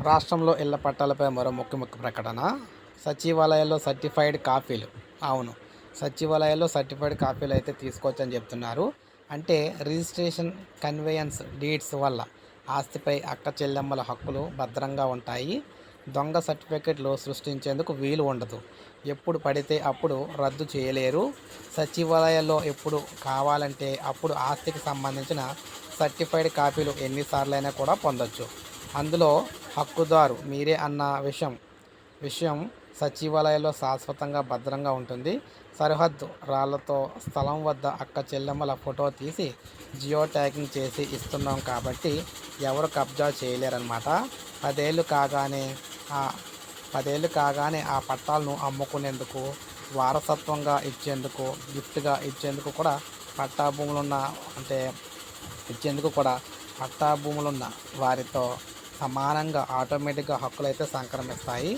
రాష్ట్రంలో ఇళ్ళ పట్టాలపై మరో ముఖ్య ముఖ్య ప్రకటన. సచివాలయాల్లో సర్టిఫైడ్ కాపీలు. అవును సచివాలయాల్లో సర్టిఫైడ్ కాపీలు అయితే తీసుకోవచ్చని చెప్తున్నారు. అంటే రిజిస్ట్రేషన్ కన్వేయన్స్ డీడ్స్ వల్ల ఆస్తిపై అక్క చెల్లెమ్మల హక్కులు భద్రంగా ఉంటాయి. దొంగ సర్టిఫికెట్లు సృష్టించేందుకు వీలు ఉండదు. ఎప్పుడు పడితే అప్పుడు రద్దు చేయలేరు. సచివాలయాల్లో ఎప్పుడు కావాలంటే అప్పుడు ఆస్తికి సంబంధించిన సర్టిఫైడ్ కాపీలు ఎన్నిసార్లైనా కూడా పొందొచ్చు. అందులో హక్కుదారు మీరే అన్న విషయం. విషయం సచివాలయంలో శాశ్వతంగా భద్రంగా ఉంటుంది. సరిహద్దు రాళ్ళతో స్థలం వద్ద అక్క చెల్లెమ్మల ఫోటో తీసి జియో ట్యాగింగ్ చేసి ఇస్తున్నాం కాబట్టి ఎవరు కబ్జా చేయలేరన్నమాట. పదేళ్ళు కాగానే ఆ పదేళ్ళు కాగానే ఆ పట్టాలను అమ్ముకునేందుకు వారసత్వంగా ఇచ్చేందుకు గిఫ్ట్గా ఇచ్చేందుకు కూడా పట్టా భూములున్న అంటే ఇచ్చేందుకు కూడా పట్టా భూములున్న వారితో సమానంగా ఆటోమేటిక్గా హక్కులు అయితే సంక్రమిస్తాయి.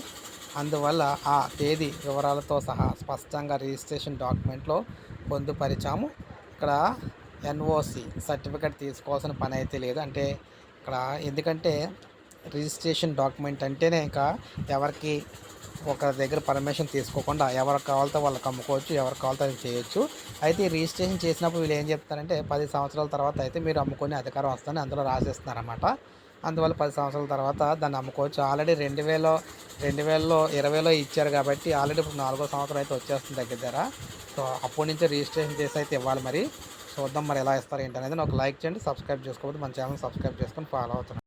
అందువల్ల ఆ తేదీ వివరాలతో సహా స్పష్టంగా రిజిస్ట్రేషన్ డాక్యుమెంట్లో పొందుపరిచాము. ఇక్కడ ఎన్ఓసి సర్టిఫికేట్ తీసుకోవాల్సిన పని అయితే లేదు. అంటే ఇక్కడ ఎందుకంటే రిజిస్ట్రేషన్ డాక్యుమెంట్ అంటేనే ఇంకా ఎవరికి ఒక దగ్గర పర్మిషన్ తీసుకోకుండా ఎవరికి కావాలితో వాళ్ళకి అమ్ముకోవచ్చు ఎవరికి కావాలితో అది చేయొచ్చు. అయితే రిజిస్ట్రేషన్ చేసినప్పుడు వీళ్ళు ఏం చెప్తారంటే పది సంవత్సరాల తర్వాత అయితే మీరు అమ్ముకునే అధికారం వస్తుందని అందులో రాసేస్తున్నారన్నమాట. అందువల్ల పది సంవత్సరాల తర్వాత దాన్ని అమ్ముకోవచ్చు. ఆల్రెడీ రెండు వేల రెండు వేలలో ఇరవైలో ఇచ్చారు కాబట్టి ఆల్రెడీ ఇప్పుడు నాలుగో సంవత్సరం అయితే వచ్చేస్తుంది దగ్గర దగ్గర. సో అప్పటి నుంచి రిజిస్ట్రేషన్ చేసి అయితే ఇవ్వాలి మరి. చూద్దాం మరి ఎలా ఇస్తారు ఏంటనేది ఒక లైక్ చేయండి సబ్స్క్రైబ్ చేసుకోవద్దు మన ఛానల్ సబ్స్క్రైబ్ చేసుకొని ఫాలో అవుతున్నాను